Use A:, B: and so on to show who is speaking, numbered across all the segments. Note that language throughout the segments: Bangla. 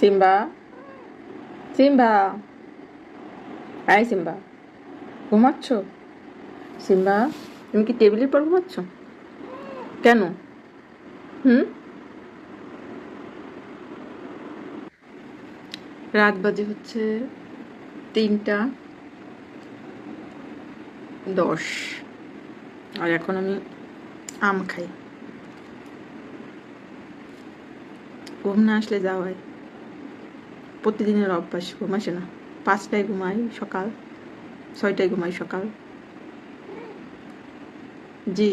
A: সিম্বা সিম্বা আই সিম্বা ঘুমাচ্ছ সিম্বা তুমি কি টেবিলের পর ঘুমাচ্ছ? কেন? হুম? রাত বাজে হচ্ছে তিনটা দশ। আর এখন আমি আম খাই। ঘুম না আসলে যাওয়া হয়। প্রতিদিনের অভ্যাস ঘুম আসে না। পাঁচটায় ঘুমাই সকাল, ছয়টায় ঘুমাই সকাল। জি,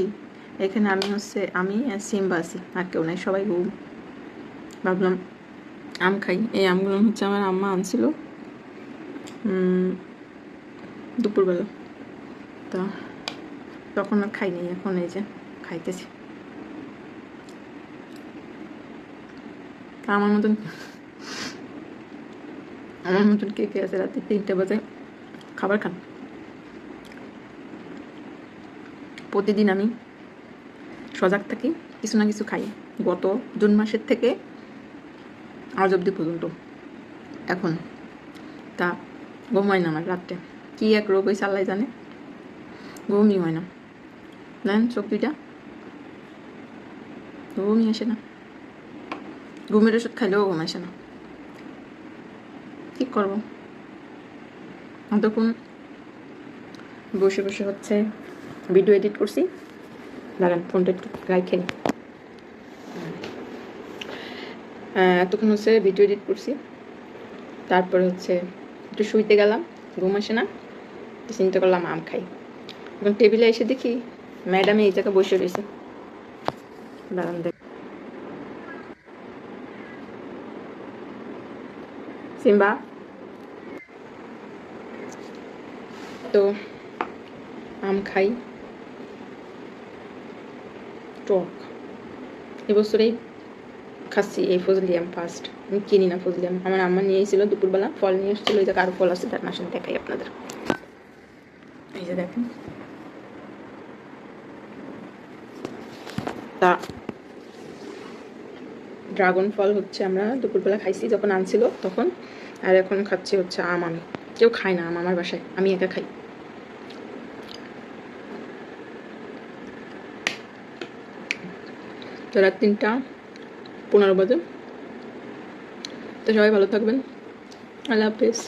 A: এখানে আমি হচ্ছে, আমি সিম্বা আছি, আর কেউ নাই, সবাই ঘুম। ভাবলাম আম খাই। এই আমগুলো হচ্ছে আমার আম্মা আনছিল। দুপুরবেলা। তো তখন আর খাই নাই, এখন এই যে খাইতেছি। আমার মতন আমার মতন কে কে আছে রাতে? তিনটে বাজে। খাবার খান। প্রতিদিন আমি সজাগ থাকি, কিছু না কিছু খাই। গত জুন মাসের থেকে আজ অবধি পর্যন্ত। এখন তা ঘুম হয় না আমার রাত্রে। কী এক রোগ হয়েছে আল্লাহ জানে। ঘুমই হয় না। দেন চোখ দুইটা? ঘুমই আসে না। ঘুমের ওষুধ খাইলেও ঘুম আসে না। কি করব? তখন বসে বসে হচ্ছে ভিডিও এডিট করছি। দাঁড়ান ফোনটা একটু রাইখে নি। এতক্ষণ হচ্ছে ভিডিও এডিট করছি। তারপরে হচ্ছে একটু শুইতে গেলাম, ঘুম আসে না চিন্তা করলাম আম খাই। এখন টেবিলে এসে দেখি ম্যাডাম এই জায়গায় বসে রয়েছে। দাঁড়ান দেখ। সিম্বা। তো আম খাই। টক। এবছরেই খাচ্ছি এই ফজলি আম ফার্স্ট আমি কিনি না ফজলি আম। আমার আম্মা নিয়ে এসেছিল দুপুরবেলা, ফল নিয়ে এসেছিল, এই আরও ফল আছে, তার মাসে দেখাই আপনাদের। এই যে দেখেন। তা ড্রাগন ফল হচ্ছে আমরা দুপুরবেলা খাইছি, যখন আনছিল তখন। আর এখন খাচ্ছি হচ্ছে আম আমি। কেউ খায় না আম আমার বাসায়, আমি একা খাই। তো রাত তিনটা, পনেরো বাজে। তো সবাই ভালো থাকবেন। আল্লাহ হাফিজ।